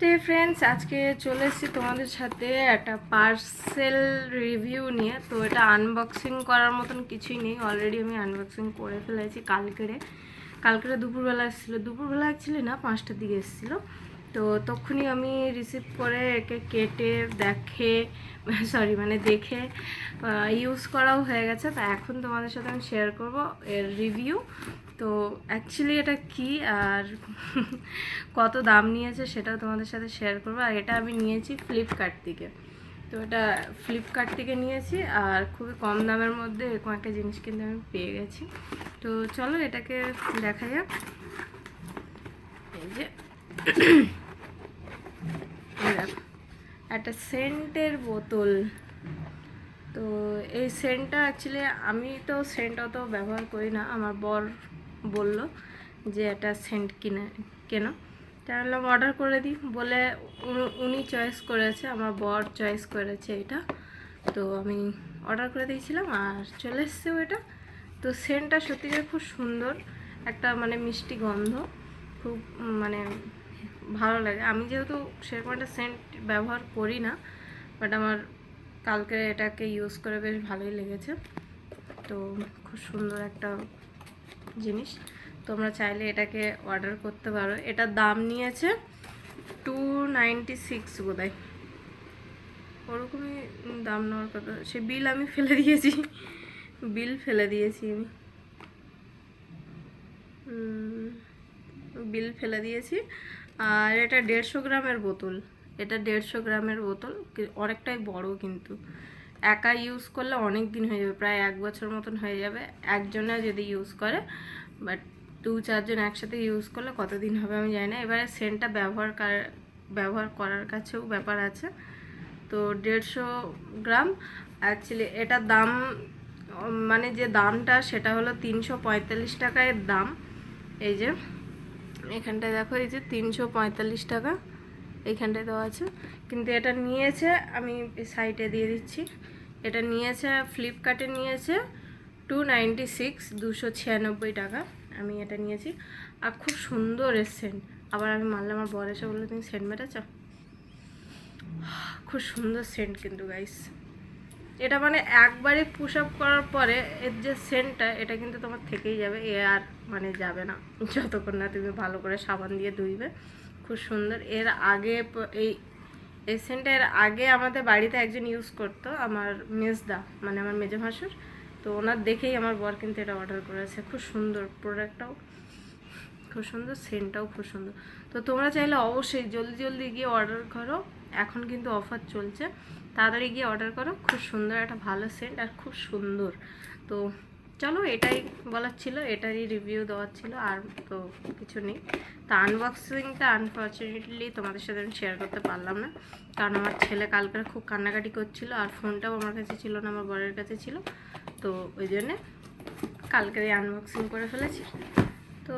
তো ফ্রেন্ডস আজকে চলে এসেছি তোমাদের সাথে একটা পার্সেল রিভিউ নিয়ে। তো এটা আনবক্সিং করার মতন কিছুই নেই। অলরেডি আমি আনবক্সিং করে ফেলেছি কালকেরে। কালকেরে দুপুরবেলা এসেছিল। দুপুরবেলা অ্যাকচুয়ালি না, পাঁচটার দিকে এসেছিল। তো তখনই আমি রিসিভ করে একে কেটে, দেখে সরি মানে দেখে ইউজ করাও হয়ে গেছে। তা এখন তোমাদের সাথে আমি শেয়ার করব এর রিভিউ তো অ্যাকচুয়ালি এটা কি আর কত দাম নিয়েছে সেটাও তোমাদের সাথে শেয়ার করব। আর এটা আমি নিয়েছি ফ্লিপকার্ট থেকে। তো এটা ফ্লিপকার্ট থেকে নিয়েছি আর খুবই কম দামের মধ্যে এরকম একটা জিনিস কিন্তু আমি পেয়ে গেছি। তো চলো এটাকে দেখা যাক। এই যে একটা সেন্টের বোতল। তো এই সেন্টটা অ্যাকচুয়ালি আমি তো সেন্ট অত ব্যবহার করি না। আমার বর বলল যে একটা সেন্ট কিনে, কেন? তাহলে অর্ডার করে দিই। বলে উনি- চয়েস করেছে, আমার বর চয়েস করেছে এটা। তো আমি অর্ডার করে দিয়েছিলাম আর চলে এসছেও এটা তো সেন্টটা সত্যিকার খুব সুন্দর, একটা মানে মিষ্টি গন্ধ, খুব মানে ভালো লাগে। আমি যেহেতু সেরকম একটা সেন্ট ব্যবহার করি না বাট আমার কালকে এটাকে ইউজ করে বেশ ভালোই লেগেছে। তো খুব সুন্দর একটা জিনিস। তোমরা চাইলে এটাকে অর্ডার করতে পারো। এটার দাম নিয়েছে টু নাইনটি সিক্স বোধহয়। ওরকমই দাম নেওয়ার কথা। সে বিল আমি ফেলে দিয়েছি। বিল ফেলে দিয়েছি আমি। বিল ফেলে দিয়েছি। আর এটা দেড়শো গ্রামের বোতল। এটা দেড়শো গ্রামের বোতল। অনেকটাই বড় কিন্তু। একা ইউজ করলে অনেক দিন হয়ে যাবে, প্রায় এক বছর মতন হয়ে যাবে। একজনে যদি ইউজ করে বাট দু চারজন একসাথে ইউজ করলে কতদিন হবে আমি জানি না। এবারে সেন্টটা ব্যবহার ব্যবহার করার কাছেও ব্যাপার আছে। তো দেড়শো গ্রাম। অ্যাকচুয়ালি এটার দাম মানে যে দামটা সেটা হলো তিনশো পঁয়তাল্লিশ টাকায় দাম। এই যে, এখানটায় দেখো, এই যে তিনশো পঁয়তাল্লিশ টাকা। এইখানটায় দেওয়া আছে। কিন্তু এটা নিয়েছে, আমি সাইটে দিয়ে দিচ্ছি। এটা নিয়েছে ফ্লিপকার্টে নিয়েছে টু নাইনটি সিক্স দুশো ছিয়ানব্বই টাকা। আমি এটা নিয়েছি। আর খুব সুন্দর এর সেন্ট আবার আমি মারলে আমার বর এসে বলল, তুমি সেন্ট মেটাচ্ছ? খুব সুন্দর সেন্ট কিন্তু গাইস এটা মানে একবারে পুশ আপ করার পরে এর যে সেন্টটা এটা কিন্তু তোমার থেকেই যাবে। এ আর মানে যাবে না। যতক্ষণ না তুমি ভালো করে সাবান দিয়ে ধুইবে। খুব সুন্দর। এর আগে এই এই সেন্টটা এর আগে আমাদের বাড়িতে একজন ইউজ করতো, আমার মেজদা মানে আমার মেজে ভাসুর। তো ওনার দেখেই আমার বর কিন্তু এটা অর্ডার করেছে। খুব সুন্দর প্রোডাক্টটাও খুব সুন্দর সেন্টটাও খুব সুন্দর। তো তোমরা চাইলে অবশ্যই জলদি জলদি গিয়ে অর্ডার করো। এখন কিন্তু অফার চলছে। তাড়াতাড়ি গিয়ে অর্ডার করো। খুব সুন্দর, একটা ভালো সেন্ট আর খুব সুন্দর। তো চলো এটাই বলার ছিল, এটারই রিভিউ দেওয়ার ছিল, আর তো কিছু নেই। তা আনবক্সিংটা আনফর্চুনেটলি তোমাদের সাথে আমি শেয়ার করতে পারলাম না, কারণ আমার ছেলে কালকে খুব কান্নাকাটি করছিল, আর ফোনটাও আমার কাছে ছিল না, আমার বরের কাছে ছিল। তো ওই জন্যে কালকেরই আনবক্সিং করে ফেলেছি। তো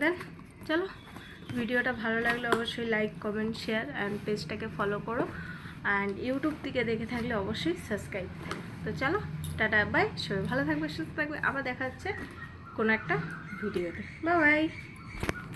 দেন চলো, ভিডিওটা ভালো লাগলে অবশ্যই লাইক কমেন্ট শেয়ার অ্যান্ড পেজটাকে ফলো করো। অ্যান্ড ইউটিউব থেকে দেখে থাকলে অবশ্যই সাবস্ক্রাইব তো চলো। Tata, bye. সবাই ভালো থাকবে, সুস্থ থাকবে। আবার দেখা হচ্ছে কোনো একটা ভিডিওতে। Bye bye